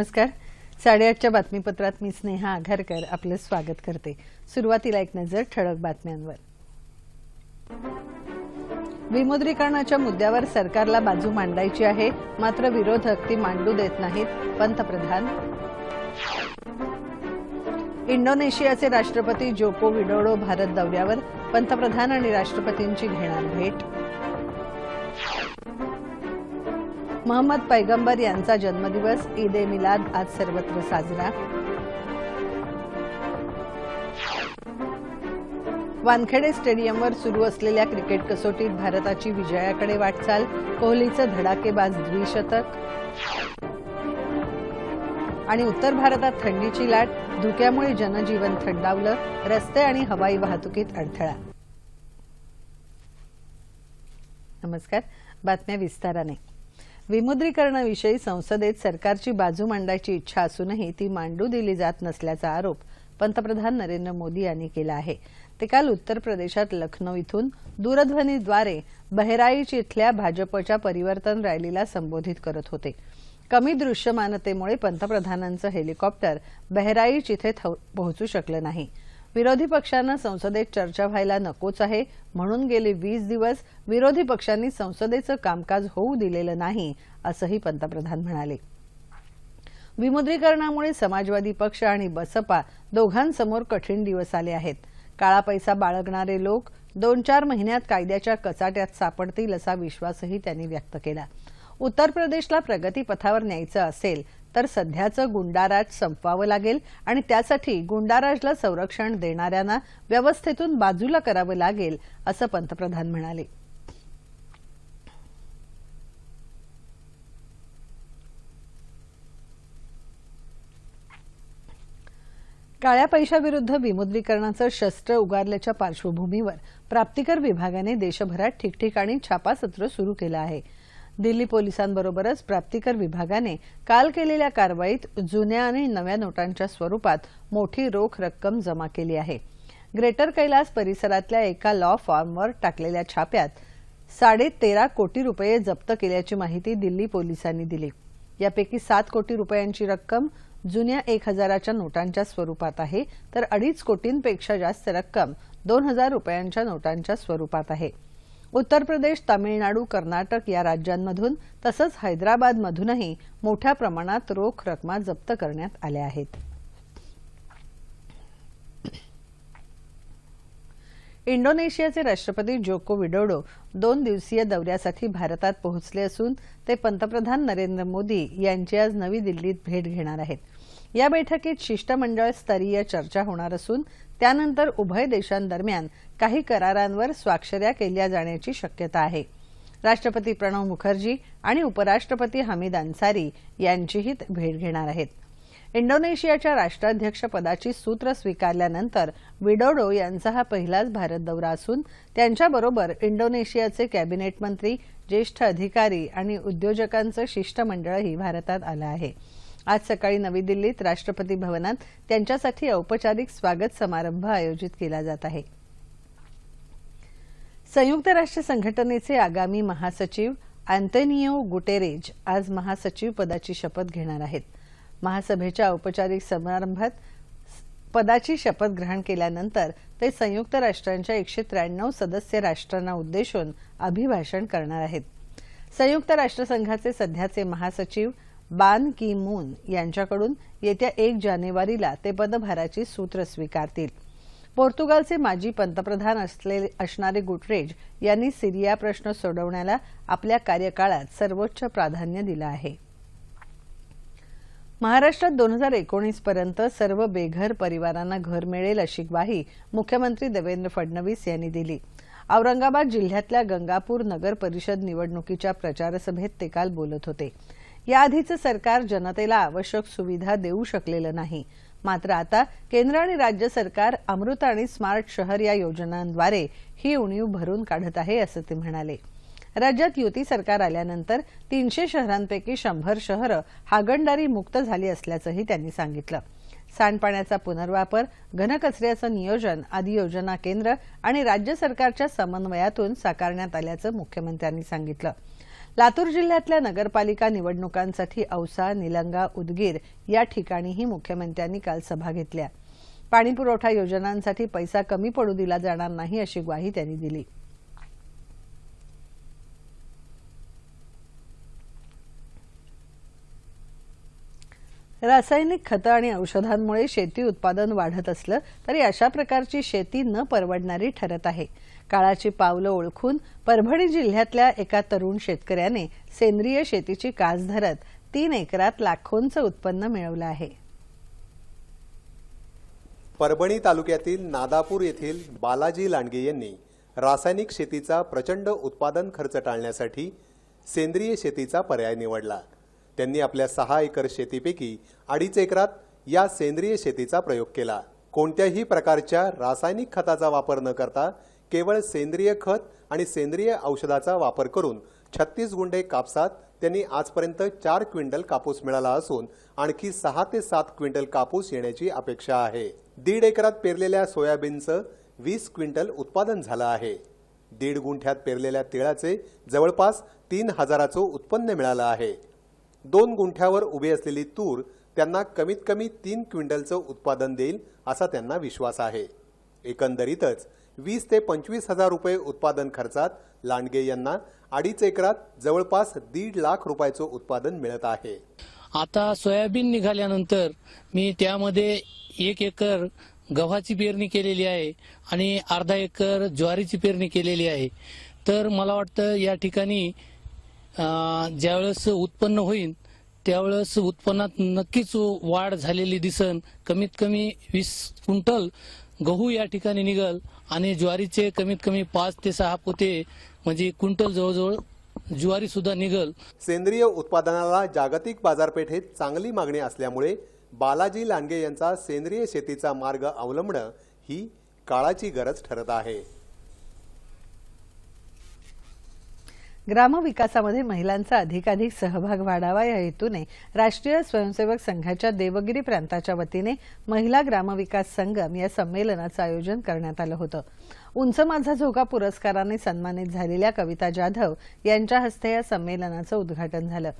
नमस्कार. साडेआठच्या बातमीपत्रात मी स्नेहा आघारकर आपलं स्वागत करते. सुरुवातीला एक नजर ठळक बातम्यांवर. विमुद्रीकरणाच्या मुद्द्यावर सरकारला बाजू मांडायची आहे. मात्र विरोधक ती मांडू देत नाहीत. पंतप्रधान. इंडोनेशियाचे राष्ट्रपती जोको विडोडो भारत दौऱ्यावर. पंतप्रधान आणि राष्ट्रपतींची घेणार भेट. महम्मद पैगंबर यांचा जन्मदिवस ईद ए मिलाद आज सर्वत्र साजरा. वानखेडे स्टेडियमवर सुरू असलेल्या क्रिकेट कसोटीत भारताची विजयाकडे वाटचाल कोहलीचं धडाकेबाज द्विशतक. आणि उत्तर भारतात थंडीची लाट धुक्यामुळे जनजीवन थंडावलं रस्ते आणि हवाई वाहतुकीत अडथळा. नमस्कार बातम्या विस्ताराने. विमुद्रीकरणाविषयी संसदेत सरकारची बाजू मांडायची इच्छा असूनही ती मांडू दिली जात नसल्याचा आरोप पंतप्रधान नरेंद्र मोदी यांनी केला आहे. ते काल उत्तर प्रदेशात लखनौ इथून दूरध्वनीद्वारे बहराईच इथल्या भाजपच्या परिवर्तन रॅलीला संबोधित करत होते. कमी दृश्यमानतेमुळे पंतप्रधानांचं हेलिकॉप्टर बहराईच इथे पोहोचू शकलं नाही. विरोधी पक्षांना संसदेत चर्चा व्हायला नकोच आहे. म्हणून गेले वीस दिवस विरोधी पक्षांनी संसदेचं कामकाज होऊ दिलेलं नाही असंही पंतप्रधान म्हणाले. विमुद्रीकरणामुळे समाजवादी पक्ष आणि बसपा दोघांसमोर कठीण दिवस आले आहेत. काळा पैसा बाळगणारे लोक दोन चार महिन्यात कायद्याच्या कचाट्यात सापडतील असा विश्वासही त्यांनी व्यक्त केला. उत्तर प्रदेशला प्रगतीपथावर न्यायचं असेल तर सध्याचं गुंडाराज संपवावं लागेल आणि त्यासाठी गुंडाराजला संरक्षण देणाऱ्यांना व्यवस्थेतून बाजूला करावं लागेल असं पंतप्रधान म्हणाले. काळ्या पैशाविरुद्ध विमुद्रीकरणाचं शस्त्र उगारल्याच्या पार्श्वभूमीवर प्राप्तिकर विभागाने देशभरात ठिकठिकाणी छापासत्र सुरू केलं आहे. दिल्ली पोलिसांबरोबरच प्राप्तिकर विभागाने काल केलेल्या कारवाईत जुन्या आणि नव्या नोटांच्या स्वरूपात मोठी रोख रक्कम जमा केली आहे. ग्रेटर कैलास परिसरातल्या एका लॉ फॉर्मवर टाकलेल्या छाप्यात साडेतेरा कोटी रुपये जप्त केल्याची माहिती दिल्ली पोलिसांनी दिली. यापैकी सात कोटी रुपयांची रक्कम जुन्या एक हजाराच्या नोटांच्या स्वरूपात आहे तर अडीच कोटींपेक्षा जास्त रक्कम दोन हजार रुपयांच्या नोटांच्या स्वरूपात आहे. उत्तर प्रदेश तामिळनाडू कर्नाटक या राज्यांमधून तसंच हैदराबादमधूनही मोठ्या प्रमाणात रोख रकमा जप्त करण्यात आल्या आहेत. इंडोनेशियाचे राष्ट्रपती जोको विडोडो दोन दिवसीय दौऱ्यासाठी भारतात पोहोचले असून ते पंतप्रधान नरेंद्र मोदी यांची आज नवी दिल्लीत भेट घेणार आहेत. या बैठकीत शिष्टमंडळ स्तरीय चर्चा होणार असून त्यानंतर उभय देशांदरम्यान काही करारांवर स्वाक्षऱ्या केल्या जाण्याची शक्यता आहे. राष्ट्रपती प्रणव मुखर्जी आणि उपराष्ट्रपती हमीद अन्सारी यांचीही भेट घेणार आहेत. इंडोनेशियाच्या राष्ट्राध्यक्ष पदाची सूत्र स्वीकारल्यानंतर विडोडो यांचा हा पहिलाच भारत दौरा असून त्यांच्याबरोबर इंडोनेशियाचे कॅबिनेट मंत्री ज्येष्ठ अधिकारी आणि उद्योजकांचं शिष्टमंडळही भारतात आलं आहे. आज सकाळी नवी दिल्लीत राष्ट्रपती भवनात त्यांच्यासाठी औपचारिक स्वागत समारंभ आयोजित केला जात आहे. संयुक्त राष्ट्र संघटनेचे आगामी महासचिव अँतोनिओ गुटेरेज आज महासचिव पदाची शपथ घेणार आहेत. महासभेच्या औपचारिक समारंभात पदाची शपथ ग्रहण केल्यानंतर ते संयुक्त राष्ट्रांच्या एकशे त्र्याण्णव सदस्य राष्ट्रांना उद्देशून अभिभाषण करणार आहेत. संयुक्त राष्ट्रसंघाचे सध्याचे महासचिव बान की मून यांच्याकडून येत्या एक जानेवारीला ते पदभाराची सूत्र स्वीकारतील. पोर्तुगालचे माजी पंतप्रधान असणारे गुटरेज यांनी सिरिया प्रश्न सोडवण्याला आपल्या कार्यकाळात सर्वोच्च प्राधान्य दिलं आहे. महाराष्ट्रात दोन हजार एकोणीस पर्यंत सर्व बेघर परिवारांना घर मिळेल अशी ग्वाही मुख्यमंत्री देवेंद्र फडणवीस यांनी दिली. औरंगाबाद जिल्ह्यातल्या गंगापूर नगर परिषद निवडणुकीच्या प्रचारसभेत ते काल बोलत होते. याआधीचं सरकार जनतेला आवश्यक सुविधा देऊ शकलेलं नाही. मात्र आता केंद्र आणि राज्य सरकार अमृत आणि स्मार्ट शहर या योजनांद्वारे ही उणीव भरून काढत आहे असं ते म्हणाले. राज्यात युती सरकार आल्यानंतर तीनशे शहरांपैकी शंभर शहरं हागणदारी मुक्त झाली असल्याचंही त्यांनी सांगितलं. सांडपाण्याचा पुनर्वापर घनकचऱ्याचं नियोजन आदी योजना केंद्र आणि राज्य सरकारच्या समन्वयातून साकारण्यात आल्याचं मुख्यमंत्र्यांनी सांगितलं. लातूर जिल्ह्यातल्या नगरपालिका निवडणुकांसाठी औसा निलंगा उदगीर या ठिकाणीही मुख्यमंत्र्यांनी काल सभा घेतल्या. पाणीपुरवठा योजनांसाठी पैसा कमी पडू दिला जाणार नाही अशी ग्वाही त्यांनी दिली. रासायनिक खतं आणि औषधांमुळे शेती उत्पादन वाढत असलं तरी अशा प्रकारची शेती न परवडणारी ठरत आहे. काळाची पावलं ओळखून परभणी जिल्ह्यातल्या एका तरुण शेतकऱ्याने सेंद्रिय शेतीची कास धरत तीन एकरात लाखोंचं उत्पन्न मिळवलं आहे. परभणी तालुक्यातील नादापूर येथील बालाजी लांडगे यांनी रासायनिक शेतीचा प्रचंड उत्पादन खर्च टाळण्यासाठी सेंद्रिय शेतीचा पर्याय निवडला. त्यांनी आपल्या सहा एकर शेतीपैकी अडीच एकरात या सेंद्रिय शेतीचा प्रयोग केला. कोणत्याही प्रकारच्या रासायनिक खताचा वापर न करता केवळ सेंद्रिय खत आणि सेंद्रिय औषधाचा वापर करून छत्तीस गुंठे कापसात त्यांनी आजपर्यंत चार क्विंटल कापूस मिळाला असून आणखी सहा ते सात क्विंटल कापूस येण्याची अपेक्षा आहे. दीड एकरात पेरलेल्या सोयाबीनचं वीस क्विंटल उत्पादन झालं आहे. दीड गुंठ्यात पेरलेल्या तिळाचे जवळपास तीन हजाराचं उत्पन्न मिळालं आहे. दोन गुंठ्यावर उभी असलेली तूर त्यांना कमीत कमी तीन क्विंटलचं उत्पादन देईल असा त्यांना विश्वास आहे. एकंदरीतच वीस ते पंचवीस हजार रुपये उत्पादन खर्चात लांडगे यांना अडीच एकरात जवळपास दीड लाख रुपयाचं उत्पादन मिळत आहे. आता सोयाबीन निघाल्यानंतर मी त्यामध्ये एक एकर गव्हाची पेरणी केलेली आहे आणि अर्धा एकर ज्वारीची पेरणी केलेली आहे. तर मला वाटतं या ठिकाणी ज्यावेळेस उत्पन्न होईल त्यावेळेस उत्पन्नात नक्कीच वाढ झालेली दिसन. कमीत कमी वीस क्विंटल गहू या ठिकाणी निघल आणि ज्वारीचे कमीत कमी पाच ते सहा पोते म्हणजे क्विंटल जवळजवळ ज्वारी सुद्धा निघल. सेंद्रिय उत्पादनाला जागतिक बाजारपेठेत चांगली मागणी असल्यामुळे बालाजी लांडगे यांचा सेंद्रिय शेतीचा मार्ग अवलंबणं ही काळाची गरज ठरत आहे. ग्रामविकासामध्ये महिलांचा अधिकाधिक सहभाग वाढावा या हेतूने राष्ट्रीय स्वयंसेवक संघाच्या देवगिरी प्रांताच्या वतीने महिला ग्रामविकास संगम या संमेलनाचं आयोजन करण्यात आलं होतं. उंच माझा झोका पुरस्काराने सन्मानित झालेल्या कविता जाधव यांच्या हस्ते या संमेलनाचं उद्घाटन झालं.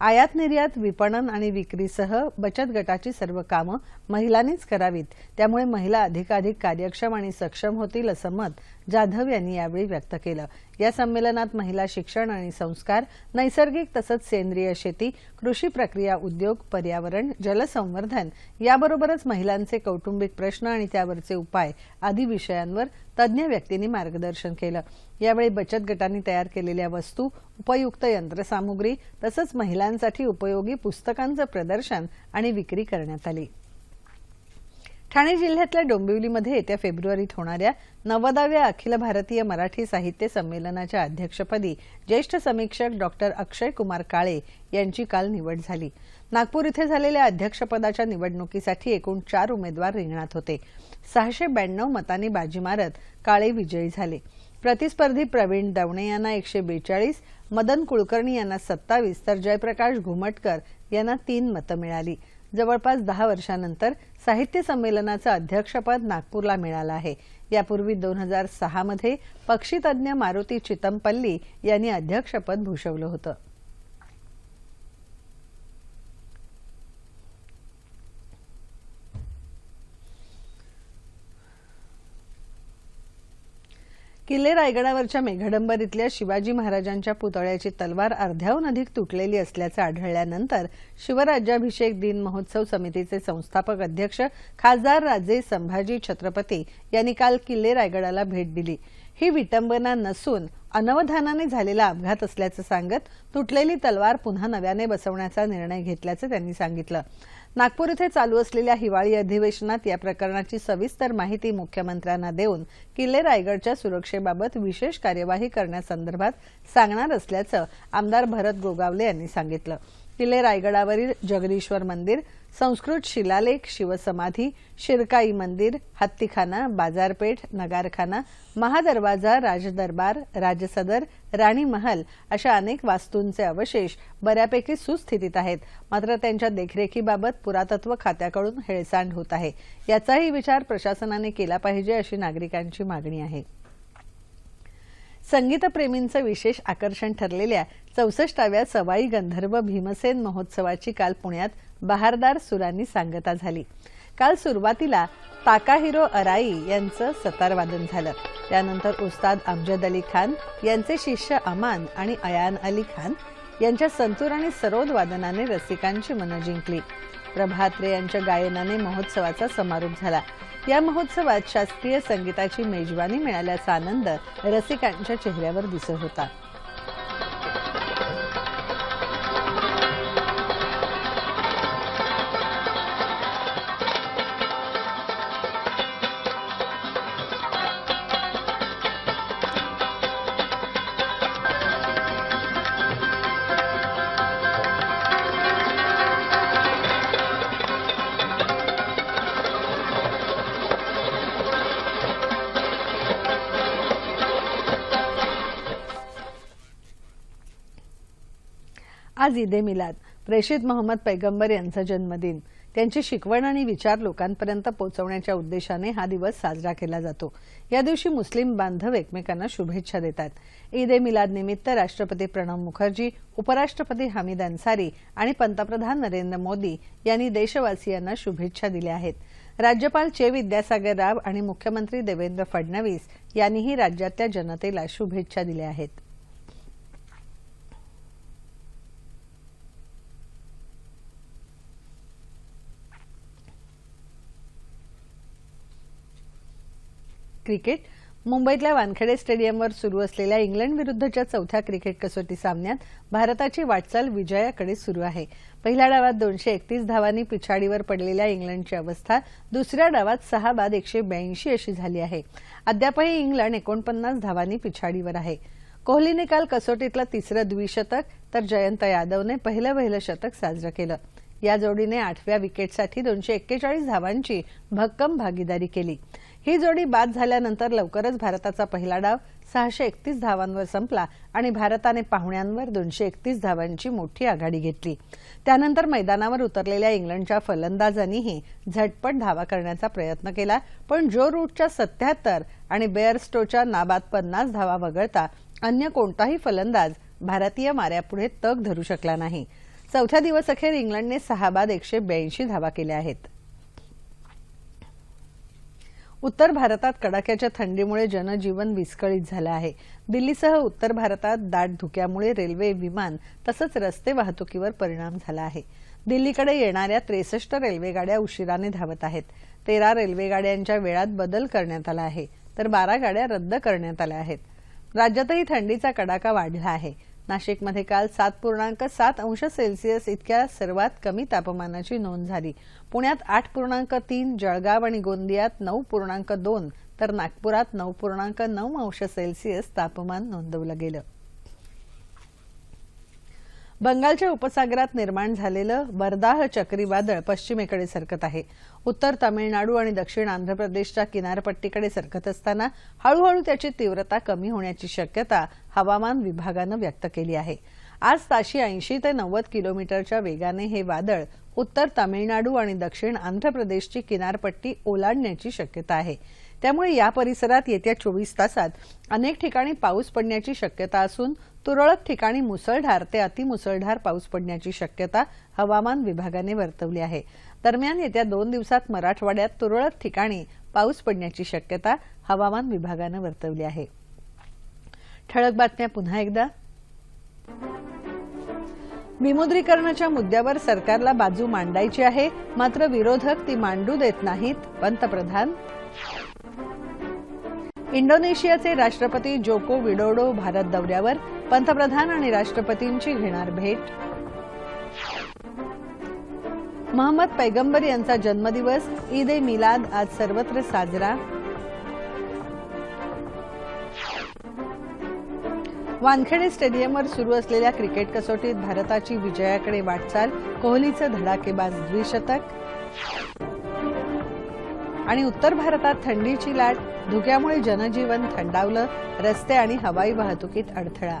आयात निर्यात विपणन आणि विक्रीसह बचत गटाची सर्व कामं महिलांनीच करावीत. त्यामुळे महिला अधिकाधिक कार्यक्षम आणि सक्षम होतील असं मत जाधव यांनी यावेळी व्यक्त केलं. या संमेलनात महिला शिक्षण आणि संस्कार नैसर्गिक तसंच सेंद्रिय शेती कृषी प्रक्रिया उद्योग पर्यावरण जलसंवर्धन याबरोबरच महिलांचे कौटुंबिक प्रश्न आणि त्यावरचे उपाय आदी विषयांवर तज्ज्ञ व्यक्तींनी मार्गदर्शन केलं. यावेळी बचत गटांनी तयार केलेल्या वस्तू उपयुक्त यंत्रसामुग्री तसंच महिलांसाठी उपयोगी पुस्तकांचं प्रदर्शन आणि विक्री करण्यात आली. ठाणे जिल्ह्यातल्या डोंबिवलीमध्ये येत्या फेब्रुवारीत होणाऱ्या नव्वदाव्या अखिल भारतीय मराठी साहित्य संमेलनाच्या अध्यक्षपदी ज्येष्ठ समीक्षक डॉक्टर अक्षय कुमार काळे यांची काल निवड झाली. नागपूर इथे झालेल्या अध्यक्षपदाच्या निवडणुकीसाठी एकूण चार उमेदवार रिंगणात होते. सहाशे ब्याण्णव मतांनी बाजी मारत काळे विजयी झाले. प्रतिस्पर्धी प्रवीण दवणे यांना एकशे बेचाळीस मदन कुलकर्णी यांना सत्तावीस तर जयप्रकाश घुमटकर यांना तीन मतं मिळाली. जवळपास दहा वर्षांनंतर साहित्य संमेलनाचं अध्यक्षपद नागपूरला मिळालं आहे. यापूर्वी दोन हजार सहामध्ये पक्षीतज्ञ मारुती चितमपल्ली यांनी अध्यक्षपद भूषवलं होतं. किल्ले रायगडावरच्या मेघडंबर इथल्या शिवाजी महाराजांच्या पुतळ्याची तलवार अर्ध्याहून अधिक तुटलेली असल्याचं आढळल्यानंतर शिवराज्याभिषेक दिन महोत्सव समितीचे संस्थापक अध्यक्ष खासदार राजे संभाजी छत्रपती यांनी काल किल्ले रायगडाला भेट दिली. ही विटंबना नसून अनवधानाने झालेला अपघात असल्याचं सांगत तुटलेली तलवार पुन्हा नव्याने बसवण्याचा निर्णय घेतल्याचं त्यांनी सांगितलं. नागपूर इथे चालू असलेल्या हिवाळी अधिवेशनात या प्रकरणाची सविस्तर माहिती मुख्यमंत्र्यांना देऊन किल्ले रायगडच्या सुरक्षेबाबत विशेष कार्यवाही करण्यासंदर्भात सांगणार असल्याचं आमदार भरत गोगावले यांनी सांगितलं. किल्ले रायगडावरील जगदीश्वर मंदिर संस्कृत शिलालेख शिवसमाधी शिरकाई मंदिर हत्तीखाना बाजारपेठ नगारखाना महादरवाजा राजदरबार राजसदर राणी महल अशा अनेक वास्तूंचे अवशेष बऱ्यापैकी सुस्थितीत आहेत. मात्र त्यांच्या देखरेखीबाबत पुरातत्व खात्याकडून हेळसांड होत आहे. याचाही विचार प्रशासनाने केला पाहिजे अशी नागरिकांची मागणी आहे. संगीतप्रेमींचं विशेष आकर्षण ठरलेल्या चौसष्टाव्या सवाई गंधर्व भीमसेन महोत्सवाची काल पुण्यात बहारदार सुरांनी सांगता झाली. काल सुरुवातीला ताकाहिरो अराई यांचं सतारवादन झालं. त्यानंतर उस्ताद अमजद अली खान यांचे शिष्य अमान आणि अयान अली खान यांच्या संतूर आणि सरोद वादनाने रसिकांची मनं जिंकली. प्रभात्रे यांच्या गायनाने महोत्सवाचा समारोप झाला. या महोत्सवात शास्त्रीय संगीताची मेजवानी मिळाल्याचा आनंद रसिकांच्या चेहऱ्यावर दिसत होता. आज ईदे मिलाद प्रेषित मोहम्मद पैगंबर यांचा जन्मदिन. त्यांची शिकवण आणि विचार लोकांपर्यंत पोहोचवण्याच्या उद्देशाने हा दिवस साजरा केला जातो. या दिवशी मुस्लिम बांधव एकमेकांना शुभेच्छा देतात. ईद ए मिलाद निमित्त राष्ट्रपती प्रणव मुखर्जी उपराष्ट्रपती हमीद अन्सारी आणि पंतप्रधान नरेंद्र मोदी यांनी देशवासियांना शुभेच्छा दिल्या आहेत. राज्यपाल चे विद्यासागर राव आणि मुख्यमंत्री देवेंद्र फडणवीस यांनीही राज्यातल्या जनतेला शुभेच्छा दिल्या आहेत. क्रिकेट. मुंबईतल्या वानखेडे स्टेडियमवर सुरू असलेल्या इंग्लंड विरुद्धच्या चौथ्या क्रिकेट कसोटी सामन्यात भारताची वाटचाल विजयाकडे सुरू आहे. पहिल्या डावात दोनशे एकतीस धावांनी पिछाडीवर पडलेल्या इंग्लंडची अवस्था दुसऱ्या डावात सहा बाद एकशे ब्याऐंशी अशी झाली आहे. अद्यापही इंग्लंड एकोणपन्नास धावांनी पिछाडीवर आहे. कोहलीने काल कसोटीतलं तिसरं द्विशतक तर जयंत यादवने पहिलं पहिलं शतक साजरं केलं. या जोडीने आठव्या विकेटसाठी दोनशे एक्केचाळीस धावांची भक्कम भागीदारी केली. ही जोडी बाद झाल्यानंतर लवकरच भारताचा पहिला डाव सहाशे एकतीस धावांवर संपला आणि भारताने पाहुण्यांवर दोनशे एकतीस धावांची मोठी आघाडी घेतली. त्यानंतर मैदानावर उतरलेल्या इंग्लंडच्या फलंदाजांनीही झटपट धावा करण्याचा प्रयत्न केला पण जो रूटच्या सत्याहत्तर आणि बेअरस्टोच्या नाबाद पन्नास धावा वगळता अन्य कोणताही फलंदाज भारतीय माऱ्यापुढे तग धरू शकला नाही. चौथ्या दिवस अखेर इंग्लंडने सहा बाद एकशे ब्याऐंशी धावा केल्या आहेत. उत्तर भारतात कडाक्याच्या थंडीमुळे जनजीवन विस्कळीत झालं आहे. दिल्लीसह उत्तर भारतात दाट धुक्यामुळे रेल्वे विमान तसंच रस्ते वाहतुकीवर परिणाम झाला आहे. दिल्लीकडे येणाऱ्या त्रेसष्ट रेल्वेगाड्या उशिराने धावत आहेत. तेरा रेल्वेगाड्यांच्या वेळात बदल करण्यात आला आहे तर बारा गाड्या रद्द करण्यात आल्या आहेत. राज्यातही थंडीचा कडाका वाढला आहे. नाशिकमध्ये काल सात पूर्णांक सात अंश सेल्सिअस इतक्या सर्वात कमी तापमानाची नोंद झाली. पुण्यात आठ पूर्णांक तीन जळगाव आणि गोंदियात नऊ पूर्णांक दोन तर नागपुरात नऊ पूर्णांक नऊ अंश सेल्सिअस तापमान नोंदवलं गेलं. बंगालच्या उपसागरात निर्माण झालेलं बरदाह चक्रीवादळ पश्चिमेकडे सरकत आहे. उत्तर तामिळनाडू आणि दक्षिण आंध्र प्रदेशच्या किनारपट्टीकडे सरकत असताना हळूहळू त्याची तीव्रता कमी होण्याची शक्यता हवामान विभागानं व्यक्त केली आहे. आज ताशी ऐंशी ते नव्वद किलोमीटरच्या वेगाने हे वादळ उत्तर तामिळनाडू आणि दक्षिण आंध्र प्रदेशची किनारपट्टी ओलांडण्याची शक्यता आहे. त्यामुळे या परिसरात येत्या चोवीस तासात अनेक ठिकाणी पाऊस पडण्याची शक्यता असून तुरळक ठिकाणी मुसळधार ते अतिमुसळधार पाऊस पडण्याची शक्यता हवामान विभागाने वर्तवली आहे. दरम्यान येत्या दोन दिवसात मराठवाड्यात तुरळक ठिकाणी पाऊस पडण्याची शक्यता हवामान विभागानं वर्तवली आहे. ठळक बातम्या पुन्हा एकदा. विमुद्रीकरणाच्या मुद्द्यावर सरकारला बाजू मांडायची आहे. मात्र विरोधक ती मांडू देत नाहीत पंतप्रधान. इंडोनेशियाचे राष्ट्रपती जोको विडोडो भारत दौऱ्यावर पंतप्रधान आणि राष्ट्रपतींची घेणार भेट. महम्मद पैगंबर यांचा जन्मदिवस ईद ए मिलाद आज सर्वत्र साजरा. वानखेडे स्टेडियमवर सुरू असलेल्या क्रिकेट कसोटीत भारताची विजयाकडे वाटचाल कोहलीचं धडाकेबाज द्विशतक. आणि उत्तर भारतात थंडीची लाट धुक्यामुळे जनजीवन थंडावलं रस्ते आणि हवाई वाहतुकीत अडथळा.